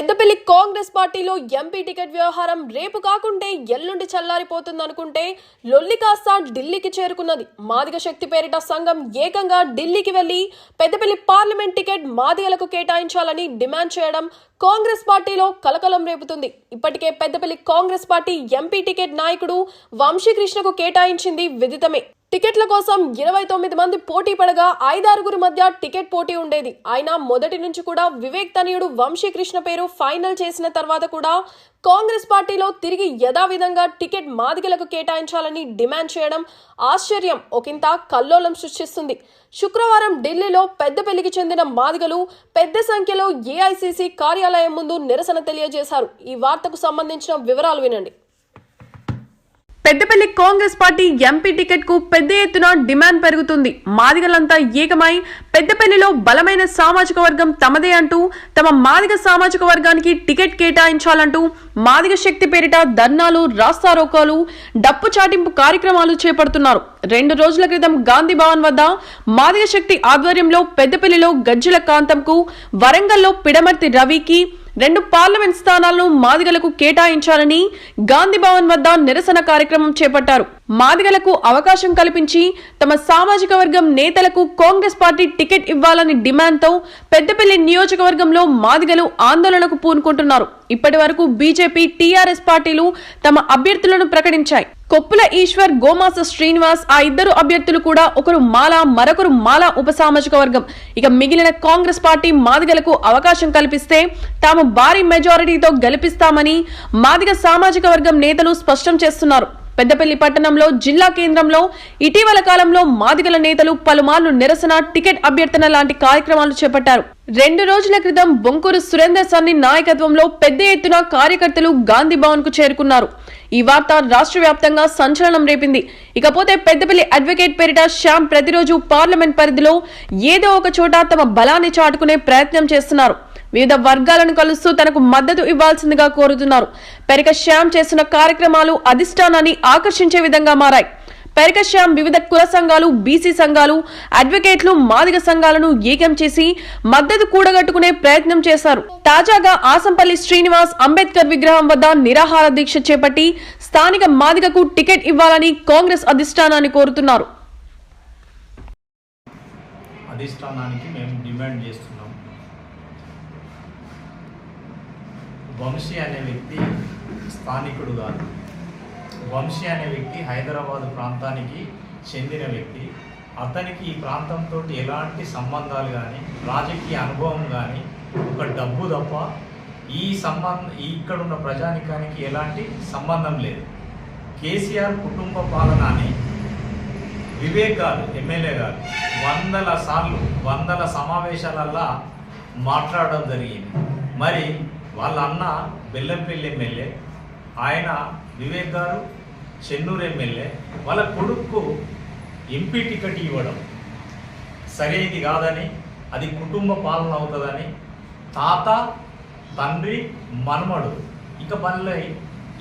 పెద్దపల్లి కాంగ్రెస్ పార్టీలో MP ticket వ్యవహారం రేపు కాకుంటే ఎల్లుండి చల్లారిపోతుందనుకుంటే లొల్లి కాస్త ఢిల్లీకి చేరుకున్నది. మాదిగ శక్తి పేరిట సంఘం ఏకంగా ఢిల్లీకి వెళ్ళి పెద్దపల్లి పార్లమెంట్ టికెట్ మాదిగలకు కేటాయించాలని డిమాండ్ చేయడం కాంగ్రెస్ పార్టీలో కలకలం రేపుతుంది. ఇప్పటికే Peddapalli Congress party MP ticket నాయకుడు వంశీకృష్ణకు కేటాయించింది విదితమే. టికెట్ల కోసం ఇరవై తొమ్మిది మంది పోటీ పడగా ఐదారుగురి మధ్య టికెట్ పోటీ ఉండేది. అయినా మొదటి నుంచి కూడా వివేక్ తనయుడు వంశీకృష్ణ పేరు ఫైనల్ చేసిన తర్వాత కూడా కాంగ్రెస్ పార్టీలో తిరిగి యథావిధంగా టికెట్ మాదిగలకు కేటాయించాలని డిమాండ్ చేయడం ఆశ్చర్యం. ఒకంత కల్లోలం సృష్టిస్తుంది. శుక్రవారం ఢిల్లీలో పెద్దపల్లికి చెందిన మాదిగలు పెద్ద సంఖ్యలో ఏఐసిసి కార్యాలయం ముందు నిరసన తెలియజేశారు. ఈ వార్తకు సంబంధించిన వివరాలు వినండి. పెద్దపల్లి కాంగ్రెస్ పార్టీ ఎంపీ టికెట్కు పెద్ద ఎత్తున డిమాండ్ పెరుగుతుంది. మాదిగలంతా ఏకమై పెద్దపల్లిలో బలమైన సామాజిక వర్గం తమదే అంటూ తమ మాదిగ సామాజిక వర్గానికి టికెట్ కేటాయించాలంటూ మాదిగ శక్తి పేరిట ధర్నాలు రాస్తారోకాలు డప్పు చాటింపు కార్యక్రమాలు చేపడుతున్నారు. రెండు రోజుల క్రితం గాంధీ భవన్ వద్ద మాదిగ శక్తి ఆధ్వర్యంలో పెద్దపల్లిలో గజ్జల కాంతంకు వరంగల్లో పిడమర్తి రవికి రెండు పార్లమెంట్ స్థానాలను మాదిగలకు కేటాయించాలని గాంధీభవన్ వద్ద నిరసన కార్యక్రమం చేపట్టారు. మాదిగలకు అవకాశం కల్పించి తమ సామాజిక వర్గం నేతలకు కాంగ్రెస్ పార్టీ టికెట్ ఇవ్వాలని డిమాండ్తో పెద్దపల్లి నియోజకవర్గంలో మాదిగలు ఆందోళనకు పూనుకుంటున్నారు. ఇప్పటి వరకు బీజేపీ టీఆర్ఎస్ పార్టీలు తమ అభ్యర్థులను ప్రకటించాయి. కొప్పుల ఈశ్వర్ గోమాస శ్రీనివాస్ ఆ ఇద్దరు అభ్యర్థులు కూడా ఒకరు మాల మరొకరు మాల ఉప సామాజిక వర్గం ఇక మిగిలిన కాంగ్రెస్ పార్టీ మాదిగలకు అవకాశం కల్పిస్తే తాము భారీ మెజారిటీతో గెలిపిస్తామని మాదిగ సామాజిక వర్గం నేతలు స్పష్టం చేస్తున్నారు. పెద్దపల్లి పట్టణంలో జిల్లా కేంద్రంలో ఇటీవల కాలంలో మాదిగల నేతలు పలుమార్లు నిరసన టికెట్ అభ్యర్థన లాంటి కార్యక్రమాలు చేపట్టారు. రెండు రోజుల క్రితం బొంకూరు సురేందర్ సన్ని నాయకత్వంలో పెద్ద ఎత్తున కార్యకర్తలు గాంధీ భవన్కు చేరుకున్నారు. ఈ వార్త రాష్ట్ర వ్యాప్తంగా సంచలనం రేపింది. ఇకపోతే పెద్దపల్లి అడ్వకేట్ పేరిట శ్యామ్ ప్రతిరోజు పార్లమెంట్ పరిధిలో ఏదో ఒక చోట తమ బలాన్ని చాటుకునే ప్రయత్నం చేస్తున్నారు. వివిధ వర్గాలను కలుస్తూ తనకు మద్దతు ఇవ్వాల్సిందిగా కోరుతున్నారు. పెరిక శ్యామ్ చేస్తున్న కార్యక్రమాలు అధిష్టానాన్ని ఆకర్షించే విధంగా మారాయి. పెరిక శ్యామ్ వివిధ కుల సంఘాలు బీసీ సంఘాలు అడ్వకేట్లు మాదిగ సంఘాలను ఏకం చేసి మద్దతు కూడగట్టుకునే ప్రయత్నం చేశారు. తాజాగా ఆసంపల్లి శ్రీనివాస్ అంబేద్కర్ విగ్రహం వద్ద నిరాహార దీక్ష చేపట్టి స్థానిక మాదిగకు టికెట్ ఇవ్వాలని కాంగ్రెస్ అధిష్టానాన్ని కోరుతున్నారు. అధిష్టానానికి మేము డిమాండ్ చేస్తున్నాం. వంశీ అనే వ్యక్తి స్థానికుడు కాదు. వంశీ అనే వ్యక్తి హైదరాబాద్ ప్రాంతానికి చెందిన వ్యక్తి. అతనికి ఈ ప్రాంతంతో ఎలాంటి సంబంధాలు కానీ రాజకీయ అనుభవం కానీ ఒక డబ్బు తప్ప ఈ సంబంధ ఇక్కడ ఉన్న ప్రజానికానికి ఎలాంటి సంబంధం లేదు. కేసీఆర్ కుటుంబ పాలన అని వివేక్ గారు ఎమ్మెల్యే గారు వందల సార్లు వందల సమావేశాలల్లా మాట్లాడడం జరిగింది. మరి వాళ్ళ అన్న బెల్లంపల్లి ఎమ్మెల్యే ఆయన వివేక్ గారు చెన్నూరు ఎమ్మెల్యే వాళ్ళ కొడుకు ఎంపీ టికెట్ ఇవ్వడం సరైనది కాదని అది కుటుంబ పాలన అవుతుందని తాత తండ్రి మనమడు. ఇక మళ్ళీ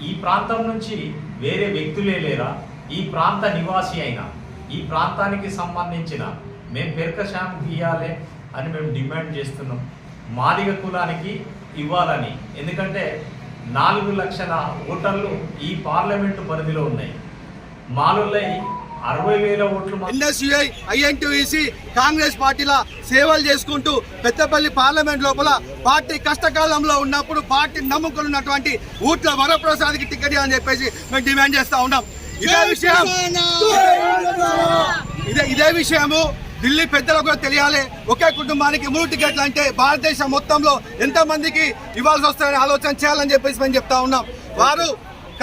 ఈ ప్రాంతం నుంచి వేరే వ్యక్తులే లేరా? ఈ ప్రాంత నివాసి అయినా ఈ ప్రాంతానికి సంబంధించిన మేము పెరకశాం ఇవ్వాలి అని మేము డిమాండ్ చేస్తున్నాం. మాదిగ కులానికి ఇవ్వాలని. ఎందుకంటే నాలుగు లక్షల ఓటర్లు ఈ పార్లమెంటు పరిధిలో ఉన్నాయి. మాలుల్లై అరవై వేల ఓట్లు ఎన్ఎస్యుఐ ఐఎన్టీసీ కాంగ్రెస్ పార్టీల సేవలు చేసుకుంటూ పెద్దపల్లి పార్లమెంట్ లోపల పార్టీ కష్టకాలంలో ఉన్నప్పుడు పార్టీ నమ్ముకుని ఉన్నటువంటి ఊట్ల వరప్రసాద్కి టికెట్ అని చెప్పేసి మేము డిమాండ్ చేస్తా ఉన్నాం. ఇదే విషయం. ఇదే ఇదే విషయము. ఢిల్లీ పెద్దలకు కూడా తెలియాలి. ఒకే కుటుంబానికి మూడు టికెట్లు అంటే భారతదేశం మొత్తంలో ఎంతమందికి ఇవ్వాల్సి వస్తాయని ఆలోచన చేయాలని చెప్పేసి మేము చెప్తా ఉన్నాం. వారు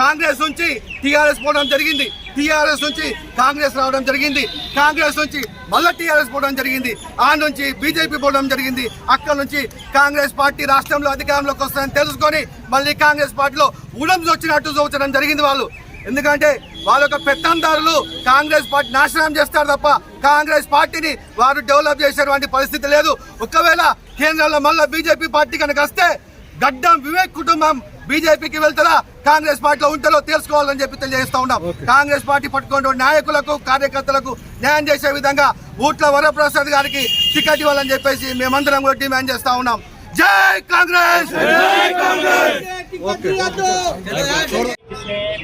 కాంగ్రెస్ నుంచి టీఆర్ఎస్ పోవడం జరిగింది. టీఆర్ఎస్ నుంచి కాంగ్రెస్ రావడం జరిగింది. కాంగ్రెస్ నుంచి మళ్ళీ టీఆర్ఎస్ పోవడం జరిగింది. ఆ నుంచి బీజేపీ పోవడం జరిగింది. అక్కడ నుంచి కాంగ్రెస్ పార్టీ రాష్ట్రంలో అధికారంలోకి వస్తుందని తెలుసుకొని మళ్ళీ కాంగ్రెస్ పార్టీలో ఉడం వచ్చినట్టు చూపించడం జరిగింది వాళ్ళు. ఎందుకంటే వాళ్ళ యొక్క పెత్తందారులు కాంగ్రెస్ పార్టీ నాశనం చేస్తారు తప్ప కాంగ్రెస్ పార్టీని వారు డెవలప్ చేసేటువంటి పరిస్థితి లేదు. ఒకవేళ కేంద్రంలో మళ్ళీ బీజేపీ పార్టీ కనుక వస్తే గడ్డం వివేక్ కుటుంబం బీజేపీకి వెళ్తారా కాంగ్రెస్ పార్టీలో ఉంటారో తెలుసుకోవాలని చెప్పి తెలియజేస్తా ఉన్నాం. కాంగ్రెస్ పార్టీ పట్టుకున్న నాయకులకు కార్యకర్తలకు న్యాయం చేసే విధంగా ఊట్ల వరప్రసాద్ గారికి టికెట్ ఇవ్వాలని చెప్పేసి మేమందరం కూడా డిమాండ్ చేస్తా ఉన్నాం. జై కాంగ్రెస్!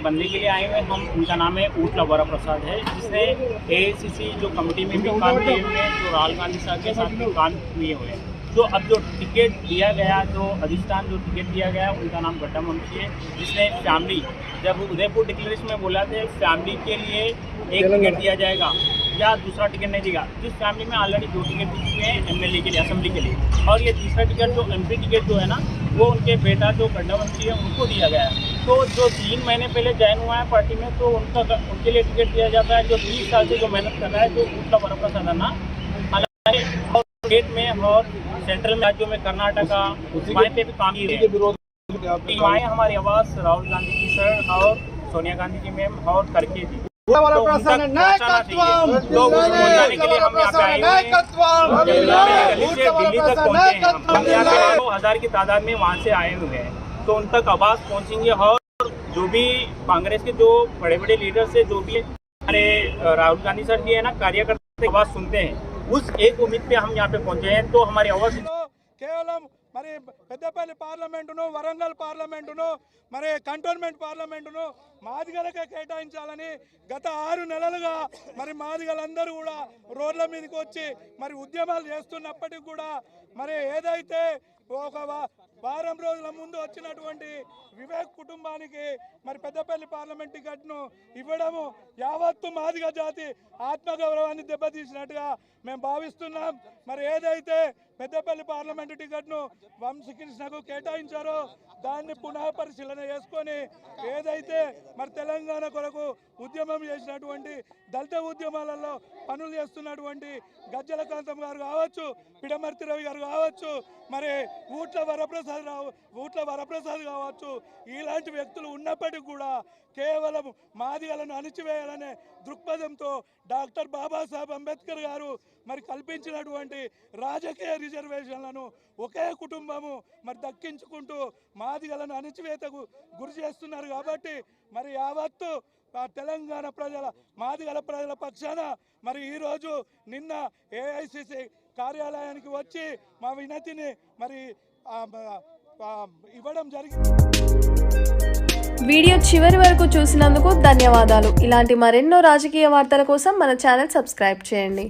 बनने के लिए आए हुए हम उनका नाम है ऊट लवरा प्रसाद है जिसने एआईसीसी जो कमेटी में भी काम किए हुए हैं जो राहुल गांधी साहब के साथ भी काम किए हुए हैं। तो अब जो टिकट दिया गया जो अधिष्ठान जो टिकट दिया गया उनका नाम गड्ढा मुंशी है जिसने फैमिली जब उदयपुर डिक्लेरेशन में बोला थे फैमिली के लिए एक टिकट दिया जाएगा या दूसरा टिकट नहीं देगा जिस फैमिली में ऑलरेडी दो टिकट दी चुके हैं एमएलए के लिए असेंबली के लिए। और ये तीसरा टिकट जो एमपी टिकट जो है ना वो उनके बेटा जो गड्ढावंशी है उनको दिया गया है। तो जो तीन महीने पहले ज्वाइन हुआ है पार्टी में तो उनका उनके लिए टिकट दिया जाता है। जो बीस साल से जो मेहनत कर रहा है जो उसका बड़ा साधना हालाँकि और स्टेट में और सेंट्रल में राज्यों में कर्नाटका वहाँ पे भी काम हैं। हमारी आवाज़ राहुल गांधी जी सर और सोनिया गांधी जी मैम और करके जी हज़ार की तादाद में वहाँ से आए हुए हैं तो उन तक आवाज़ पहुँचेंगे और जो भी कांग्रेस के जो बड़े बड़े लीडर से जो भी हमारे राहुल गांधी सर जी है ना कार्यकर्ता आवाज़ सुनते हैं उस एक उम्मीद पे हम यहाँ पे पहुँचे हैं तो हमारी आवाज़ केवल మరి పెద్దపల్లి పార్లమెంటును వరంగల్ పార్లమెంటును మరి కంటోన్మెంట్ పార్లమెంటును మాదిగలకే కేటాయించాలని గత ఆరు నెలలుగా మరి మాదిగలందరూ కూడా రోడ్ల మీదకి వచ్చి మరి ఉద్యమాలు చేస్తున్నప్పటికి కూడా మరి ఏదైతే ఒక వారం రోజుల ముందు వచ్చినటువంటి వివేక్ కుటుంబానికి మరి పెద్దపల్లి పార్లమెంట్ టికెట్ను ఇవ్వడము యావత్తు మాదిగ జాతి ఆత్మగౌరవాన్ని దెబ్బతీసినట్టుగా మేము భావిస్తున్నాం. మరి ఏదైతే పెద్దపల్లి పార్లమెంటు టికెట్ను వంశకృష్ణకు కేటాయించారో దాన్ని పునః పరిశీలన చేసుకొని ఏదైతే మరి తెలంగాణ కొరకు ఉద్యమం చేసినటువంటి దళిత ఉద్యమాలలో పనులు చేస్తున్నటువంటి గజ్జల కాంతం గారు కావచ్చు పిడమర్తి రవి గారు కావచ్చు మరి ఊట్ల వరప్రసాద్ రావు ఊట్ల వరప్రసాద్ కావచ్చు ఇలాంటి వ్యక్తులు ఉన్నప్పటికీ కూడా కేవలం మాదిగలను అణిచివేయాలనే దృక్పథంతో డాక్టర్ బాబాసాహెబ్ అంబేద్కర్ గారు మరి కల్పించినటువంటి రాజకీయ రిజర్వేషన్లను ఒకే కుటుంబము మరి దక్కించుకుంటూ మాదిగలను అణిచివేతకు గురి చేస్తున్నారు కాబట్టి మరి యావత్తు తెలంగాణ ప్రజల మాదిగల ప్రజల పక్షాన మరి ఈరోజు నిన్న ఏఐసిసి కార్యాలయానికి వచ్చి మా వినతిని మరి ఇవ్వడం జరిగింది వీడియో చివరి వరకు చూసినందుకు ధన్యవాదాలు. ఇలాంటి మరెన్నో రాజకీయ వార్తల కోసం మన ఛానల్ సబ్స్క్రైబ్ చేయండి.